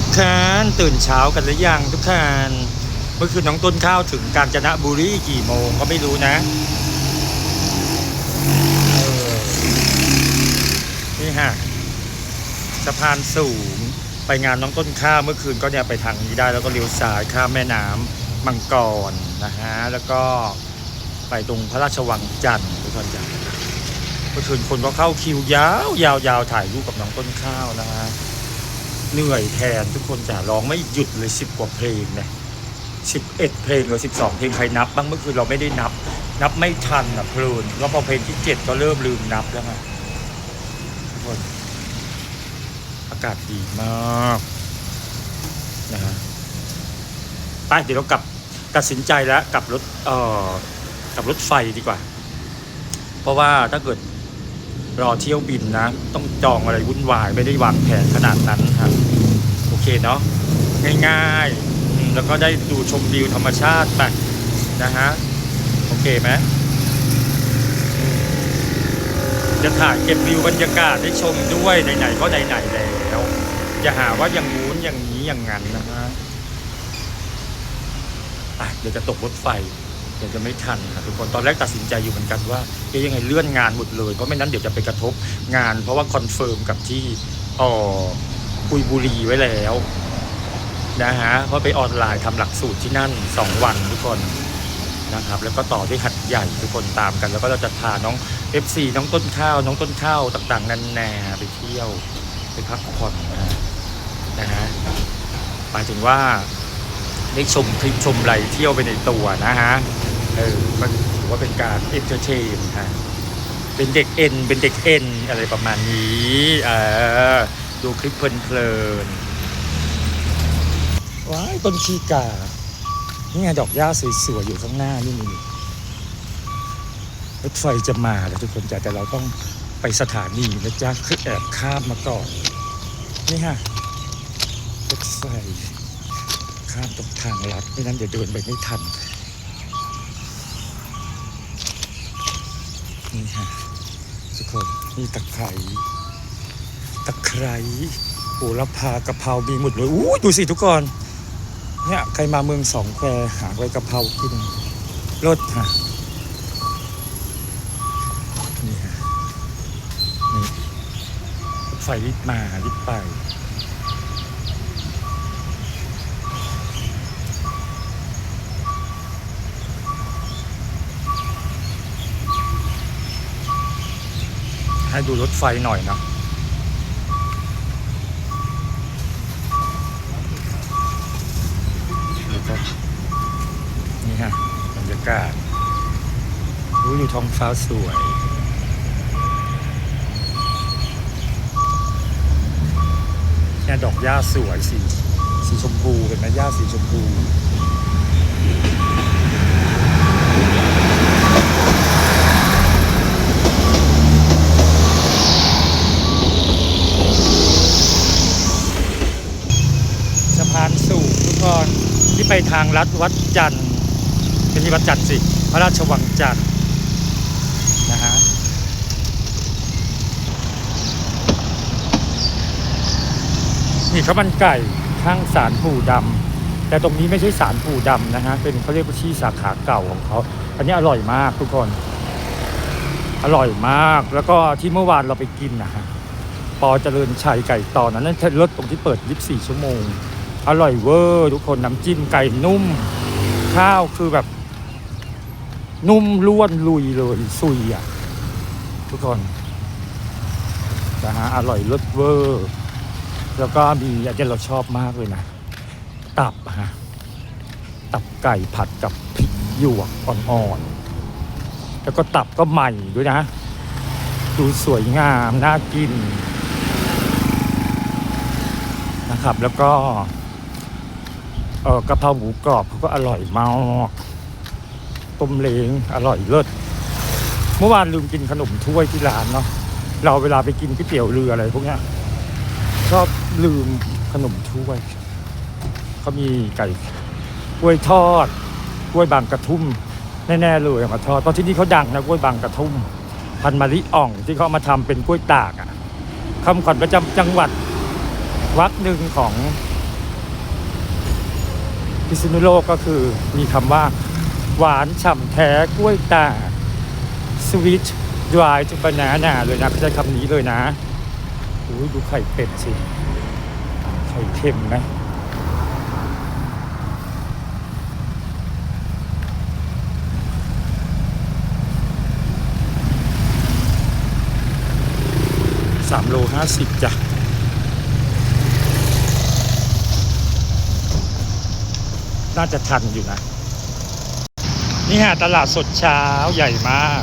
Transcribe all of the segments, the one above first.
ทุกท่านตื่นเช้ากันหรือยังทุกท่านเมื่อคืนน้องต้นข้าวถึงกาญจนบุรีกี่โมงก็ไม่รู้นะนี่ฮะสะพานสูงไปงานน้องต้นข้าวเมื่อคืนก็เนี่ยไปทางนี้ได้แล้วก็เลี้ยวซ้ายข้ามแม่น้ำมังกรนะฮะแล้วก็ไปตรงพระราชวังจันทร์ทุกท่านจ้ะเมื่อคืนคนก็เข้าคิวยาวยาวยาวถ่ายรูปกับน้องต้นข้าวนะฮะ เหนื่อยแทนทุกคนจะร้องไม่หยุดเลยสิบกว่าเพลงเนี่ยสิบเอ็ดเพลงหรือสิบสองเพลงใครนับ บ้างเมื่อคืนเราไม่ได้นับ นับไม่ทันอะเพลินแล้วพอเพลงที่เจ็ดก็เริ่มลืมนับแล้วไงทุกคนอากาศดีมากนะฮะไปเดี๋ยวเรากลับตัดสินใจแล้วกลับรถเอ่อกลับรถไฟดีกว่า เพราะว่าถ้าเกิด รอเที่ยวบินนะ ต้องจองอะไรวุ่นวายไม่ได้วางแผนขนาดนั้นครับโอเคเนาะง่ายๆ แล้วก็ได้ดูชมวิวธรรมชาติไปนะฮะโอเคไหมจะถ่ายเก็บวิวบรรยากาศให้ชมด้วยไหนๆก็ไหนๆแล้วอย่าหาว่าอย่างงู้นอย่างนี้อย่างนั้นนะฮะเดี๋ยวจะตกรถไฟ เดี๋ยวจะไม่ทันครับทุกคนตอนแรกตัดสินใจอยู่เหมือนกันว่าเอ๊ะยังไงเลื่อนงานหมดเลยเพราะไม่นั้นเดี๋ยวจะไปกระทบงาน เพราะว่าคอนเฟิร์มกับที่ออกุยบุรีไว้แล้วนะฮะเพราะไปออนไลน์ทำหลักสูตรที่นั่น 2 วันทุกคนนะครับ แล้วก็ต่อด้วยหัดใหญ่ทุกคนตามกัน แล้วก็เราจะพาน้อง FC น้องต้นข้าว น้องต้นข้าวต่างๆนันแนาไปเที่ยวไปพักผ่อนนะฮะนะฮะหมายถึงว่าได้ชมคลิปชมไรเที่ยวไปในตัวนะฮะ เออก็ถือว่าเป็นการเอนเตอร์เทนฮะเป็นเด็กเอ็นเป็นเด็กเอ็นอะไรประมาณนี้เออดูคลิปเพลินๆว้ายต้นชีกา นี่ไงดอกหญ้าสวยๆอยู่ข้างหน้านี่นี่รถไฟจะมาแล้วทุกคนจ้ะแต่เราต้องไปสถานีนะจ๊ะคือแอบข้ามมาก่อน นี่ฮะรถไฟข้ามตรงทางลัดไม่นั้นเดี๋ยวเดินไปไม่ทัน นี่ฮะทุกคนนี่ตะไคร้ตะไคร้โหระพากะเพรามีหมดเลยอู้ยดูสิทุกคนเนี่ยใครมาเมืองสองแควหาใบกะเพรากินรสฮะนี่ฮะนี่ไฟรีบมารีบไป ให้ดูรถไฟหน่อยนะนี่ฮะบรรยากาศรู้อยู่ท้องฟ้าสวยเนี่ยดอกหญ้าสวยสีสีชมพูเห็นไหมหญ้าสีชมพู สะพานสูงทุ กคนที่ไปทางลัดวัดจันทร์เป็นที่วัดจันทร์สิ พระราชวังจันทร์นะฮะนี่ข้าวมันไก่ข้างสารปู่ดำแต่ตรงนี้ไม่ใช่สารปู่ดำนะฮะเป็นเขาเรียกว่าที่สาขาเก่าของเขาอันนี้อร่อยมากทุกคน อร่อยมากแล้วก็ที่เมื่อวานเราไปกินนะฮะปอเจริญชัยไก่ตอนนั้นนั่นรถตรงที่เปิด 24 ชั่วโมง อร่อยเวอร์ ทุกคนน้ำจิ้มไก่นุ่ม ข้าวคือแบบ นุ่มล้วนลุยเลยซุยอะ ทุกคนนะฮะอร่อยรสเวอร์ แล้วก็มีอันที่เราชอบมากเลยนะ ตับฮะตับไก่ผัดกับพริกหยวกอ่อนๆแล้วก็ตับก็ใหม่ด้วยนะ ดูสวยงาม น่ากินนะครับ แล้วก็ เออกะเพราหมูกรอบเขาก็อร่อยมากต้มเล้งอร่อยเลิศเมื่อวานลืมกินขนมถ้วยที่ร้านเนาะเราเวลาไปกินก๋วยเตี๋ยวเรืออะไรพวกเนี้ยชอบลืมขนมถ้วยเขามีไก่กล้วยทอดกล้วยบางกระทุ่มแน่ๆเลยมาทอดเพราะที่นี่เขาดังนะกล้วยบางกระทุ่มพันมะลิอ่องที่เขามาทำเป็นกล้วยตากอะคำขวัญประจำจังหวัดวักหนึ่งของ พิษณุโลกก็คือมีคำว่า หวานฉ่ำแท้กล้วยตาสวีทดรายจุบานานาเลยนะเขาใช้คำนี้เลยนะอุ้ยดูไข่เป็ดสิ ไข่เค็มนะสามโลห้าสิบจ้ะ น่าจะทันอยู่นะ นี่ฮะตลาดสดเช้าใหญ่มาก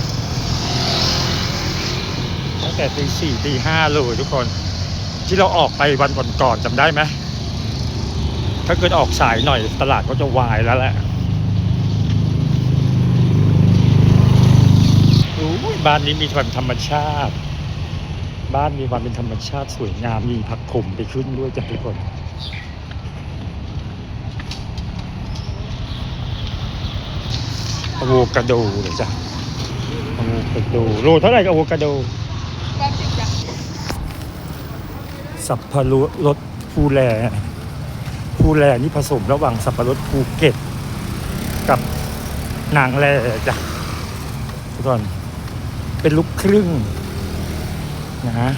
ตั้งแต่ตีสี่ตีห้าเลยทุกคน ที่เราออกไปวันก่อนๆจำได้ไหมถ้าเกิดออกสายหน่อยตลาดก็จะวายแล้วแหละอุ้ยบ้านนี้มีความธรรมชาติ บ้านมีความเป็นธรรมชาติสวยงาม มีผักขมไปขึ้นด้วยจ้ะทุกคน อะโวคาโดเลยจ้ะอะโวคาโดโลเท่าไหร่กับอะโวคาโดสับปะรดภูแลภูแลนี่ผสมระหว่างสับปะรดภูเก็ต กับนางแลจ้ะทุกคนเป็นลูกครึ่งนะฮะ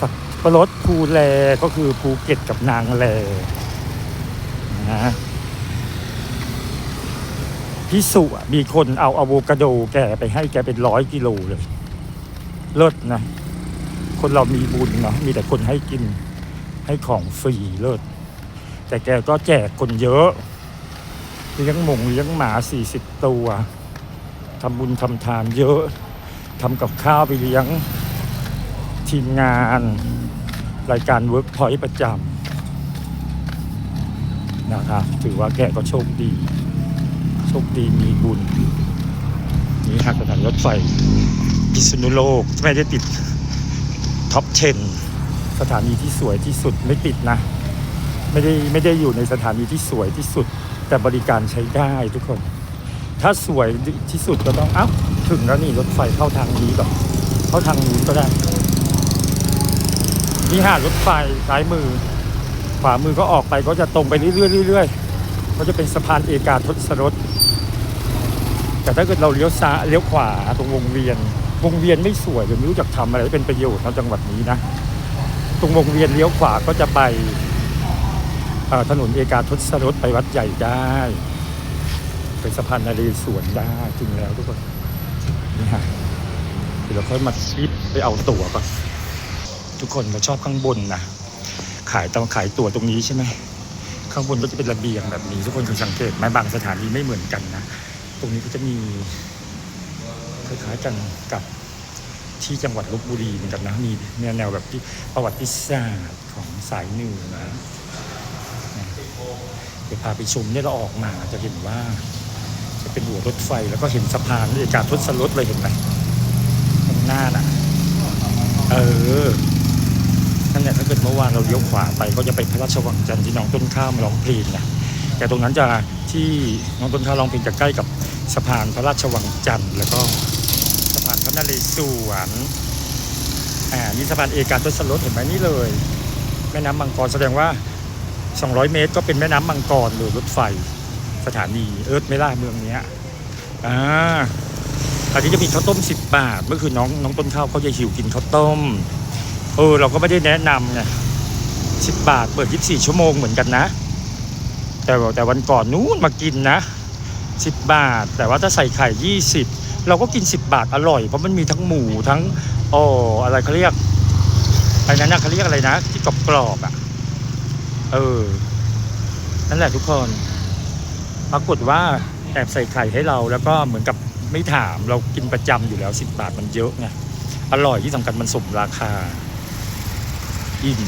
สับปะรดภูแลก็คือภูเก็ตกับนางแลนะฮะ พิสุมีคนเอาอะโวคาโดแกไปให้แกเป็นร้อยกิโลเลย เลิศนะ คนเรามีบุญเนาะมีแต่คนให้กินให้ของฟรีเลิศ แต่แกก็แจกคนเยอะเลี้ยงหมงเลี้ยงหมาสี่สิบตัวทำบุญทำทานเยอะทำกับข้าวไปเลี้ยงทีมงานรายการเวิร์กพอยต์ประจำนะครับถือว่าแกก็โชคดี โชคดีมีบุญนี่หักสถานรถไฟพิษณุโลกไม่ได้ติดท็อป10สถานีที่สวยที่สุดไม่ติดนะ ไม่ได้ไม่ได้อยู่ในสถานีที่สวยที่สุด แต่บริการใช้ได้ทุกคน ถ้าสวยที่สุดก็ต้องเอ้าถึงแล้วนี่รถไฟเข้าทางนี้ก่อนเข้าทางนู้นก็ได้นี่หารถไฟซ้ายมือขวามือก็ออกไปก็จะตรงไปเรื่อยเรื่อยๆ ก็จะเป็นสะพานเอกาทศรถแต่ถ้าเกิดเราเลี้ยวซ้ายเลี้ยวขวาตรงวงเวียน วงเวียนไม่สวยเลยไม่รู้จักทำอะไรเป็นประโยชน์ในจังหวัดนี้นะ ตรงวงเวียนเลี้ยวขวาก็จะไปถนนเอกาทศรถไปวัดใหญ่ได้ไปสะพานนาเรศวรได้ถึงแล้วทุกคนนี่ฮะเดี๋ยวเราค่อยมาคิดไปเอาตั๋วก่อนทุกคนเราชอบข้างบนนะขายต้องขายตั๋วตรงนี้ใช่ไหม ข้างบนก็จะเป็นระเบียงแบบนี้ ทุกคนเคยสังเกตไหมบางสถานีไม่เหมือนกันนะ ตรงนี้ก็จะมีคล้ายๆกันกับที่จังหวัดลบบุรีเหมือนกันนะมีแนวแนวแบบที่ประวัติศาสตร์ของสายเหนือนะเดี๋ยวพาไปชมเนี่ยเราออกมาจะเห็นว่า จะเป็นหัวรถไฟแล้วก็เห็นสะพานเอกาทศรถเลยเห็นไหมตรงหน้าน่ะ เออ นั่นแหละถ้าเกิดเมื่อวานเราเลี้ยวขวาไปก็จะไปพระราชวังจันทร์ที่น้องต้นข้าวมร้องเพลงนะแต่ตรงนั้นจะที่น้องต้นข้าวร้องเพลงจะใกล้กับสะพานพระราชวังจันทร์แล้วก็สะพานพระนเรศวรอ่านี่สะพานเอกาทศรถเห็นไหมนี่เลย แม่น้ำมังกรแสดงว่า 200 เมตรก็เป็นแม่น้ำมังกรหรือรถไฟสถานีเอิร์ธเมล่าเมืองเนี้ยอ่าอันนี้จะมีข้าวต้ม 10 บาท เมื่อคืนน้องน้องต้นข้าวเขาจะหิวกินข้าวต้ม ออเราก็ไม่ได้แนะนำไง10บบาทเปิด24ชั่วโมงเหมือนกันนะ แต่ว่าแต่วันก่อนนู้นมากินนะ10บบาท แต่ว่าถ้าใส่ไข่20เราก็กิน10บบาทอร่อยเพราะมันมีทั้งหมูทั้งอ๋ออะไรเขาเรียกอะไรนั้นนะเขาเรียกอะไรนะ ที่กรอบกรอบอะ เออ นั่นแหละทุกคนปรากฏว่าแอบใส่ไข่ให้เราแล้วก็เหมือนกับไม่ถามเรากินประจำอยู่แล้ว10บาทมันเยอะไงอร่อยที่สำคัญมันสมราคา อิ่ม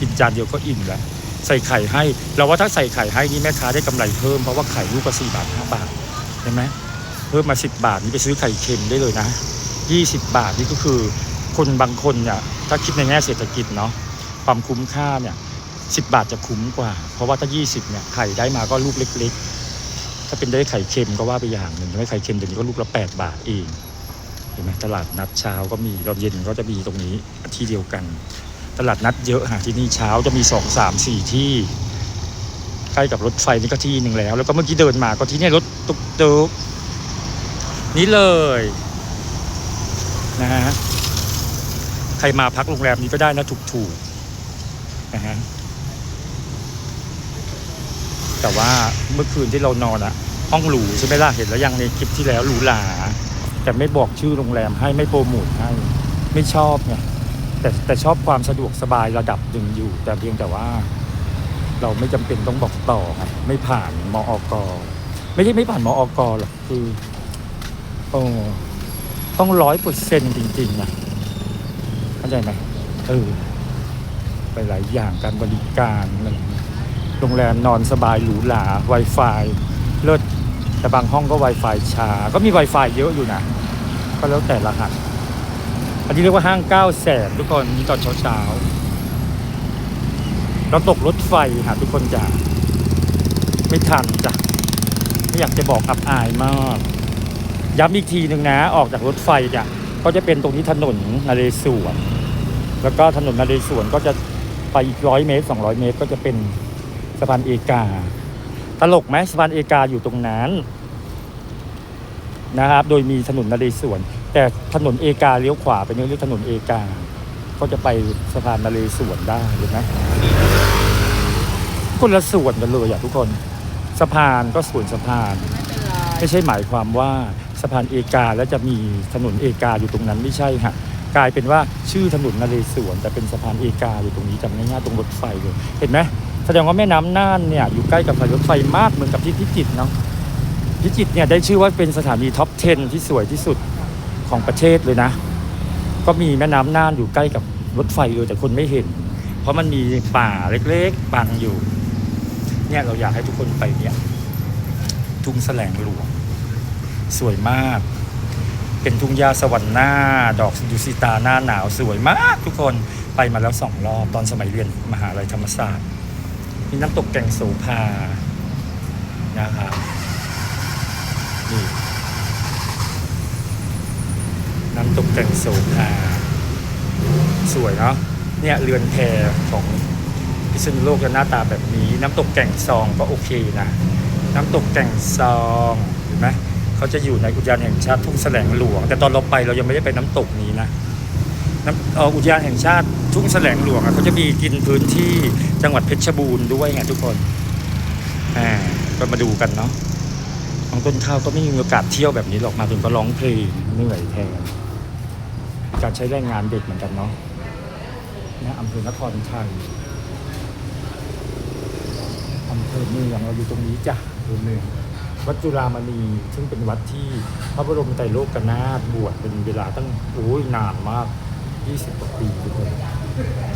กินจานเดียวก็อิ่มแล้วใส่ไข่ให้ เราว่าถ้าใส่ไข่ให้นี่แม่ค้าได้กำไรเพิ่มเพราะว่าไข่ลูกก็สี่บาทห้าบาทเห็นไหมเพิ่มมาสิบบาทนี่ไปซื้อไข่เค็มได้เลยนะยี่สิบบาทนี่ก็คือคนบางคนเนี่ยถ้าคิดในแง่เศรษฐกิจเนาะความคุ้มค่าเนี่ยสิบบาทจะคุ้มกว่า เพราะว่าถ้ายี่สิบเนี่ยไข่ได้มาก็ลูกเล็ก ๆ ถ้าเป็นได้ไข่เค็มก็ว่าไปอย่างหนึ่งไม่ไข่เค็มเดี๋ยวนี้ก็ลูกละแปดบาทเองเห็นไหมตลาดนัดเช้าก็มีตอนเย็นก็จะมีตรงนี้ที่เดียวกัน ตลาดนัดเยอะฮะที่นี่เช้าจะมีสองสามสี่ที่ ใกล้กับรถไฟนี่ก็ที่หนึ่งแล้ว แล้วก็เมื่อกี้เดินมาก็ที่นี่รถตุกตุกนี่เลยนะฮะใครมาพักโรงแรมนี้ก็ได้นะถูกๆนะฮะแต่ว่าเมื่อคืนที่เรานอนอะห้องหรูใช่ไหมล่ะเห็นแล้วยังในคลิปที่แล้วหรูหราแต่ไม่บอกชื่อโรงแรมให้ไม่โปรโมทให้ไม่ชอบไง แต่แต่ชอบความสะดวกสบายระดับหนึ่งอยู่ แต่เพียงแต่ว่า เราไม่จำเป็นต้องบอกต่อไงไม่ผ่านมอกไม่ใช่ไม่ผ่านมอกหรอกคือโอ้ต้องร้อยเปอร์เซ็นต์จริงๆนะเข้าใจไหมเออไปหลายอย่างการบริการอะไรโรงแรมนอนสบายหรูหรา Wi-Fi เลิศแต่บางห้องก็ Wi-Fi ช้าก็มี Wi-Fi เยอะอยู่นะ ก็แล้วแต่รหัส อันนี้เรียกว่าห้างเก้าแสนทุกคนนี่ตอนเช้าๆเราตกรถไฟค่ะทุกคนจ้ะไม่ทันจ้ะไม่อยากจะบอกอับอายมากย้ำอีกทีหนึ่งนะ ออกจากรถไฟเนี่ยก็จะเป็นตรงนี้ถนนนาเรศวรแล้วก็ถนนนาเรศวรก็จะไปอีกร้อยเมตรสองร้อยเมตร ก็จะเป็นสะพานเอกา ตลกไหมสะพานเอกาอยู่ตรงนั้น นะครับ โดยมีถนนนเรศวร แต่ถนนเอกาเลี้ยวขวาไปเนี่ยเรียกถนนเอกา ก็จะไปสะพานนเรศวรได้เห็นไหมคนละส่วนกันเลยอะทุกคน สะพานก็ส่วนสะพาน ไม่ใช่หมายความว่าสะพานเอกาแล้วจะมีถนนเอกาอยู่ตรงนั้นไม่ใช่ฮะกลายเป็นว่าชื่อถนนนเรศวรแต่เป็นสะพานเอกาอยู่ตรงนี้จำง่ายๆตรงรถไฟเลยเห็นไหมแสดงว่าแม่น้ำน่านเนี่ยอยู่ใกล้กับสายรถไฟมากเหมือนกับที่พิจิตรเนาะ พิจิตรเนี่ยได้ชื่อว่าเป็นสถานีท็อป 10 ที่สวยที่สุดของประเทศเลยนะ ก็มีแม่น้ำน่านอยู่ใกล้กับรถไฟเลยแต่คนไม่เห็น เพราะมันมีป่าเล็กๆบังอยู่ เนี่ยเราอยากให้ทุกคนไปเนี่ย ทุ่งแสลงหลวง สวยมาก เป็นทุ่งหญ้าสวรรค์หน้า ดอกดูสิตาหน้าหนาวสวยมากทุกคนไปมาแล้วสองรอบตอนสมัยเรียนมหาลัยธรรมศาสตร์มีน้ำตกแก่งโสภานะครับ นี่น้ำตกแก่งโสภาสวยเนาะเนี่ยเรือนแพของพิษณุโลกจะหน้าตาแบบนี้ น้ำตกแก่งซองก็โอเคนะ น้ำตกแก่งซองเห็นไหมเขาจะอยู่ในอุทยานแห่งชาติทุ่งแสลงหลวง แต่ตอนเราไปเรายังไม่ได้ไปน้ำตกนี้นะน้ำอ,อุทยานแห่งชาติทุ่งแสลงหลวงเขาจะมีกินพื้นที่จังหวัดเพชรบูรณ์ด้วยไงทุกคนอ่าก็มาดูกันเนาะ น้องต้นข้าวก็ไม่มีโอกาสเที่ยวแบบนี้หรอกมาถึงก็ร้องเพลงเหนื่อยแทนการใช้แรงงานเด็กเหมือนกันเนาะนะอำเภอนครชัยอำเภอเมืองเราอยู่ตรงนี้จ้ะอำเภอเมืองวัดจุฬามณีซึ่งเป็นวัดที่พระบรมไตรโลกนาถบวชเป็นเวลาตั้งโอ้ยนานมาก 20กว่าปีทุกคน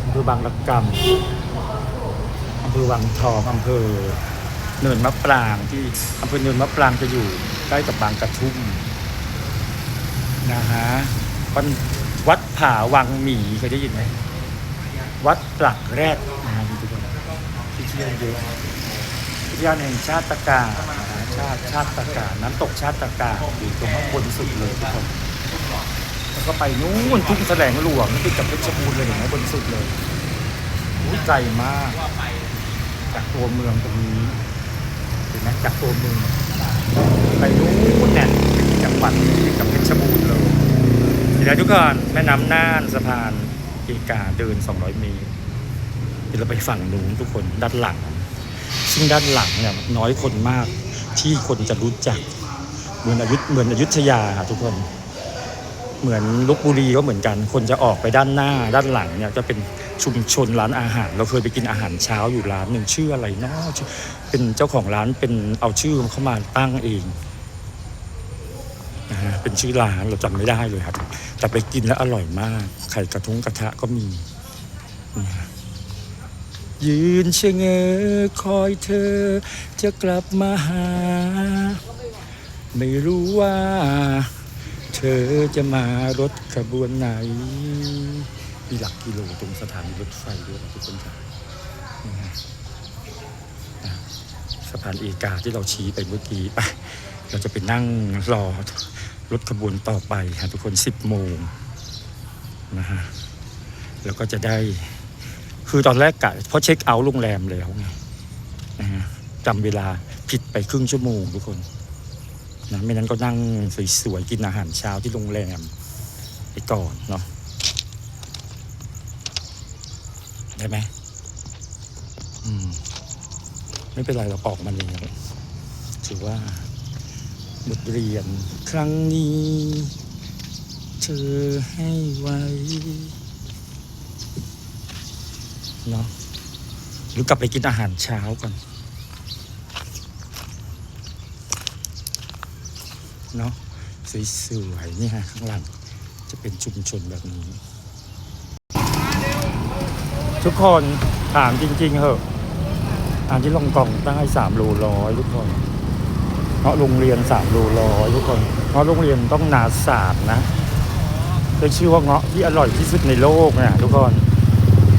อำเภอบางระกำอำเภอวังทองอำเภอ เนินมะปรางที่อำเภอเนินมะปรางจะอยู่ใกล้กับบางกระทุ่มนะฮะวัดวัดผาวังหมีเคยได้ยินไหมวัดปลักแรดนะฮะทุกคนที่เที่ยวเยอะอุทยานแห่งชาติตะกาชาติชาติตะกาน้ำตกชาติตะกาอยู่ตรงข้างบนสุดเลยทุกคนแล้วก็ไปนู่นทุ่งแสลงหลวงติดกับเพชรบูรณ์เลยเห็นไหมบนสุดเลยอู้ไกลมาก จากตัวเมืองตรงนี้ เห็นไหมจากตัวเมืองไปนู่นเนี่ยจังหวัดติดกับเพชรบูรณ์เลยเดี๋ยวทุกคนแม่น้ำน่านสะพานเอกาเดิน 200 เมตรเดี๋ยวเราไปฝั่งนู้นทุกคนด้านหลัง ซึ่งด้านหลังเนี่ยน้อยคนมากที่คนจะรู้จักเหมือนอยุธเหมือนอยุธยาค่ะทุกคน เหมือนลบบุรีก็เหมือนกัน คนจะออกไปด้านหน้าด้านหลังเนี่ยจะเป็น ชุมชนร้านอาหาร เราเคยไปกินอาหารเช้าอยู่ร้านหนึ่งชื่ออะไรนาะชื่อเป็นเจ้าของร้านเป็นเอาชื่อเข้ามาตั้งเองนะฮะเป็นชื่อร้านเราจำไม่ได้เลยครับ แต่ไปกินแล้วอร่อยมาก ไข่กระทุ้งกระทะก็มีนะยืนเชงเง้อคอยเธอ จะกลับมาหา ไม่รู้ว่า เธอจะมารถขบวนไหน มีหลักกิโลตรงสถานีรถไฟด้วยทุกคนครับนี่ฮะสะพานเอกาที่เราชี้ไปเมื่อกี้ไปเราจะไปนั่งรอรถขบวนต่อไปฮะทุกคนสิบโมงนะฮะแล้วก็จะได้ คือตอนแรกกะเพราะเช็คเอาท์โรงแรมแล้วไงนะฮะจำเวลาผิดไปครึ่งชั่วโมงทุกคนนะไม่นั้นก็นั่งสวยๆกินอาหารเช้าที่โรงแรมไปก่อนเนาะ ได้ไหมอืม ไม่เป็นไรเราออกมาแล้วถือว่าบทเรียนครั้งนี้ เธอให้ไว้เนาะหรือกลับไปกินอาหารเช้าก่อนเนาะสวยๆนี่ฮะข้างหลังจะเป็นชุมชนแบบนี้ ทุกคนถามจริง ๆเหอะอาหารที่ลงกล่องตั้งให้สามโลร้อยทุกคนเพราะโรงเรียนสามโลร้อยทุกคนเพราะโรงเรียนต้องนาสามนะได้ชื่อว่าเงาะที่อร่อยที่สุดในโลกเนี่ยทุกคน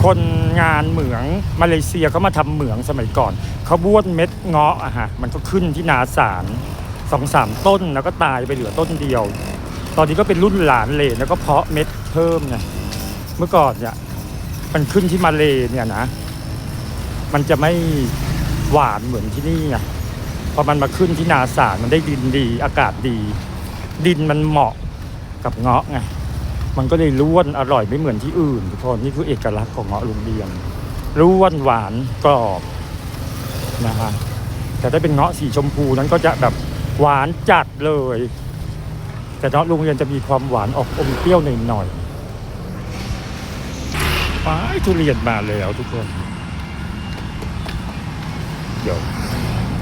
คนงานเหมืองมาเลเซียเขามาทำเหมืองสมัยก่อนเขาบ้วนเม็ดเงาะอะฮะมันก็ขึ้นที่นาสารสองสามต้นแล้วก็ตายไปเหลือต้นเดียว ตอนนี้ก็เป็นรุ่นหลานเลยแล้วก็เพาะเม็ดเพิ่มไงเมื่อก่อนเนี่ย มันขึ้นที่มาเลเนี่ยนะ มันจะไม่หวานเหมือนที่นี่ไงพอมันมาขึ้นที่นาสารมันได้ดินดี อากาศดี ดินมันเหมาะกับเงาะไงมันก็เลยร่วนอร่อยไม่เหมือนที่อื่นทุกคนนี่คือเอกลักษณ์ของเงาะลุงเรียงร่วนหวานกรอบนะฮะแต่ถ้าเป็นเงาะสีชมพูนั้นก็จะแบบหวานจัดเลย แต่เงาะลุงเรียนจะมีความหวานออกอมเปรี้ยวหน่อยๆ ป้ายทุเรียนมาแล้วทุกคน เดี๋ยว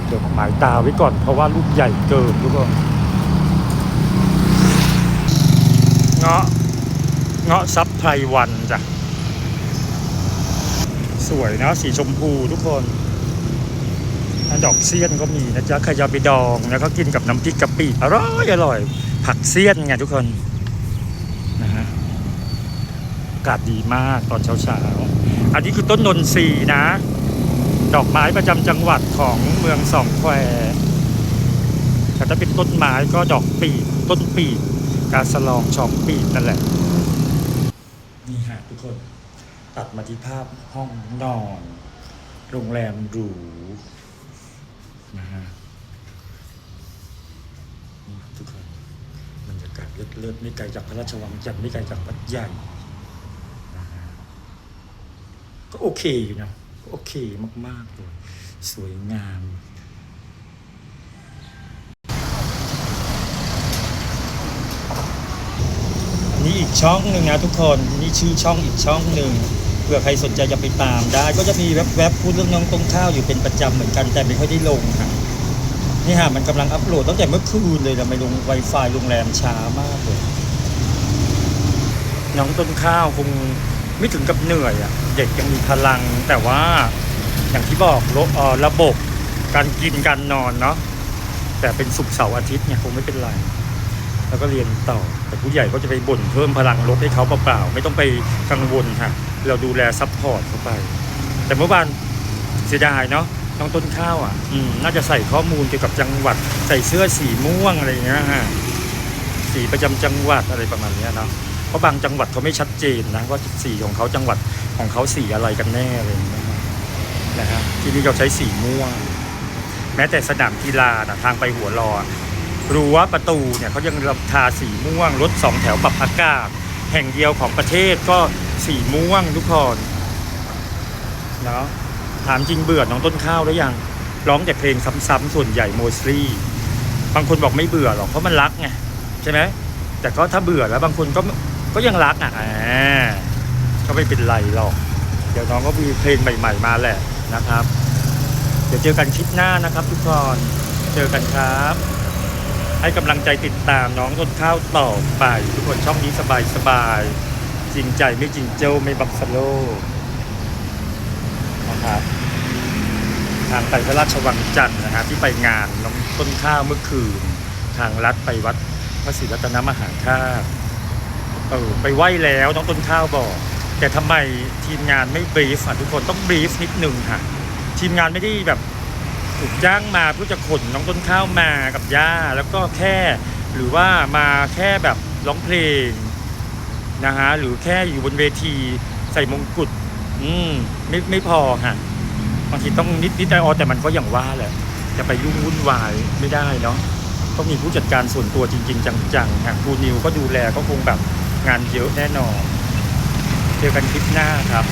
เดี๋ยวหมายตาไว้ก่อนเพราะว่าลูกใหญ่เกินทุกคน เงาะ เงาะซับไพรวันจ้ะ สวยนะสีชมพูทุกคนอันดอกเซียนก็มีนะจ๊ะใครจะเอาไปดอง แล้วก็กินกับน้ำพริกกะปิอร่อยอร่อย ผักเซียนไงทุกคนากาศดีมากตอนเช้าๆ อันนี้คือต้นนนทรีนะ ดอกไม้ประจำจังหวัดของเมืองสองแควแต่ถ้าเป็นต้นไม้ก็ดอกปีต้นปีกาสลองชองปีบนั่นแหละ นี่ฮะทุกคนตัดมาที่ภาพห้องนอน โรงแรมหรูนะฮะทุกคนบรรยากาศเลิศๆไม่ไกลจากพระราชวังจันทร์ไม่ไกลจากวัดใหญ่นะฮะ ก็โอเคอยู่นะโอเคมากๆเลยสวยงามนี่อีกช่องหนึ่งนะทุกคนนี่ชื่อช่องอีกช่องหนึ่งเผื่อใครสนใจจะไปตามได้ ก็จะมีแวบๆพูดเรื่องน้องต้มข้าวอยู่เป็นประจำเหมือนกันแต่ไม่ค่อยได้ลงค่ะนี่ฮะมันกำลังอัปโหลดตั้งแต่เมื่อคืนเลยแต่ไม่ลง Wi-Fi โรงแรมช้ามากเลยน้องต้นข้าวคง ไม่ถึงกับเหนื่อยอะเด็กยังมีพลังแต่ว่าอย่างที่บอกระระบบการกินการนอนเนาะแต่เป็นศุกร์เสาร์อาทิตย์เนี่ยคงไม่เป็นไร แล้วก็เรียนต่อแต่ผู้ใหญ่ก็จะไปบ่นเพิ่มพลังลดให้เขาเปล่าๆไม่ต้องไปกังวลค่ะเราดูแลซัพพอร์ตเขาไป แต่เมื่อวานเสียดายเนาะน้องต้นข้าวอะอืมน่าจะใส่ข้อมูลเกี่ยวกับจังหวัด ใส่เสื้อสีม่วงอะไรเงี้ยฮะสีประจำจังหวัดอะไรประมาณเนี้ยเนาะ เพราะบางจังหวัดเขาไม่ชัดเจนนะว่าสีของเขาจังหวัดของเขาสีอะไรกันแน่อะไรอย่างเงี้ยนะฮะที่นี่เราใช้สีม่วง แม้แต่สนามกีฬานะทางไปหัวรอรั้วประตูเนี่ยเขายังทาสีม่วงรถสองแถวปรับอากาศ แห่งเดียวของประเทศก็สีม่วงทุกคนเนาะถามจริงเบื่อน้องต้นข้าวแล้วยังร้องแต่เพลงซ้ำๆส่วนใหญ่โมสลี่บางคนบอกไม่เบื่อหรอกเพราะมันรักไงใช่ไหมแต่ก็ถ้าเบื่อแล้วบางคนก็ ก็ยังรักอะอ่าก็ไม่เป็นไรหรอก เดี๋ยวน้องก็มีเพลงใหม่ ๆ มาแหละนะครับ เดี๋ยวเจอกันคลิปหน้านะครับ ทุกคนเจอกันครับ ให้กำลังใจติดตามน้องต้นข้าวต่อไป ทุกคนช่องนี้สบายสบายๆจริงใจไม่จริงเจ้าไม่บัฟฟาโลนะครับทางไปพระราชวังจันทร์นะฮะที่ไปงานน้องต้นข้าวเมื่อคืน ทางลัดไปวัดพระศรีรัตนมหาธาตุ เออไปไหว้แล้วน้องต้นข้าวบอก แต่ทำไมทีมงานไม่บรีฟอะทุกคนต้องบรีฟนิดหนึ่งค่ะทีมงานไม่ได้แบบถูกจ้างมาเพื่อจะขนน้องต้นข้าวมากับย่าแล้วก็แค่หรือว่ามาแค่แบบร้องเพลงนะฮะหรือแค่อยู่บนเวทีใส่มงกุฎอืมไม่ไม่พอค่ะบางทีต้องนิดนิดแต่ออแต่มันก็อย่างว่าแหละจะไปยุ่งวุ่นวายไม่ได้เนาะต้องมีผู้จัดการส่วนตัวจริง ๆ จังๆค่ะครูนิวก็ดูแลก็คงแบบ งานเยอะแน่นอน เจอกันคลิปหน้าครับ